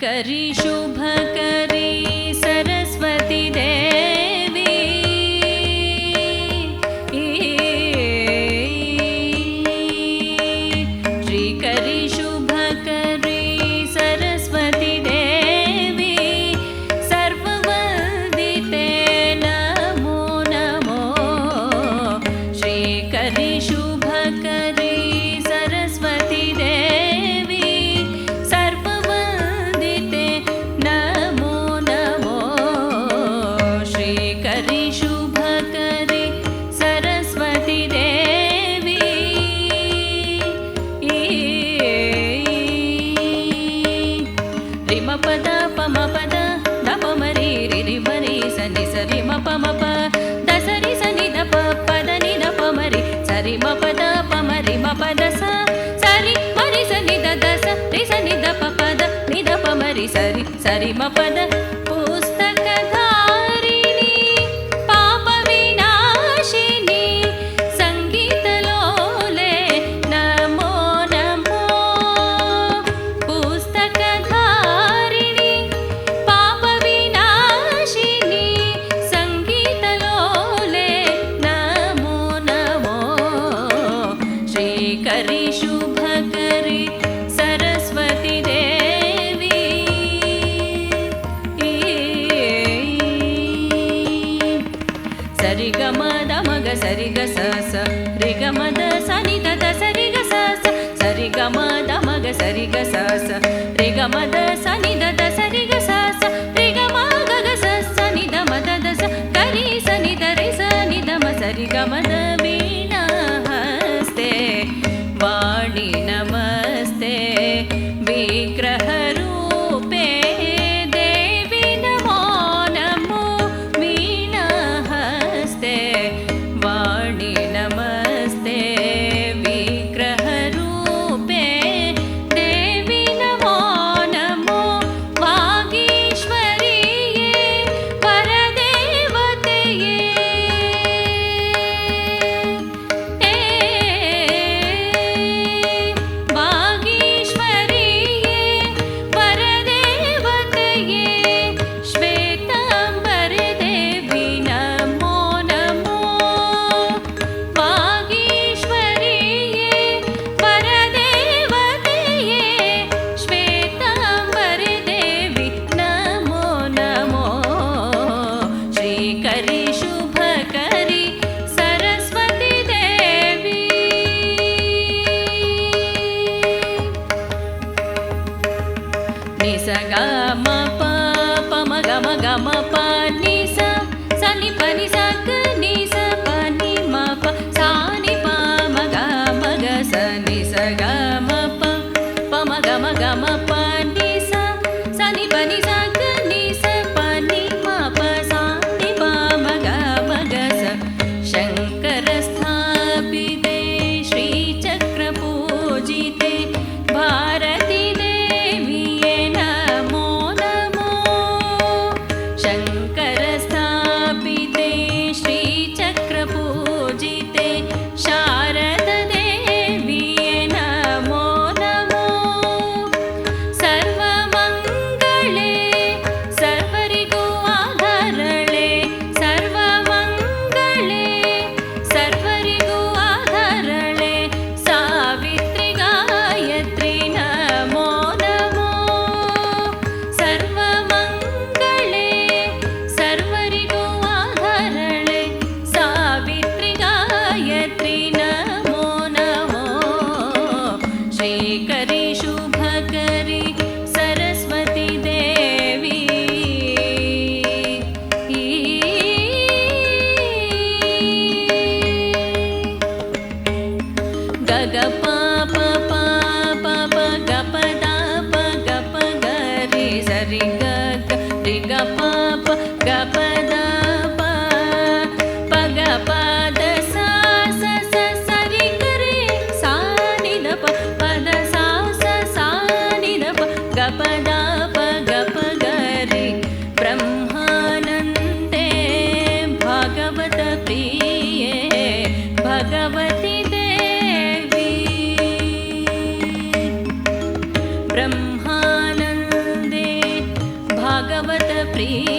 करिशुभ రిస నిద పద నిద పమరి సరి సరి మపద రిగ సరి గ స రి గ మ ద స ని ద ద సరి గ స స సరి గ మ ద మ గ సరి గ స రి గ మ ద స गा पग म ग म पानि सनि परि the ಪ್ರಿಯ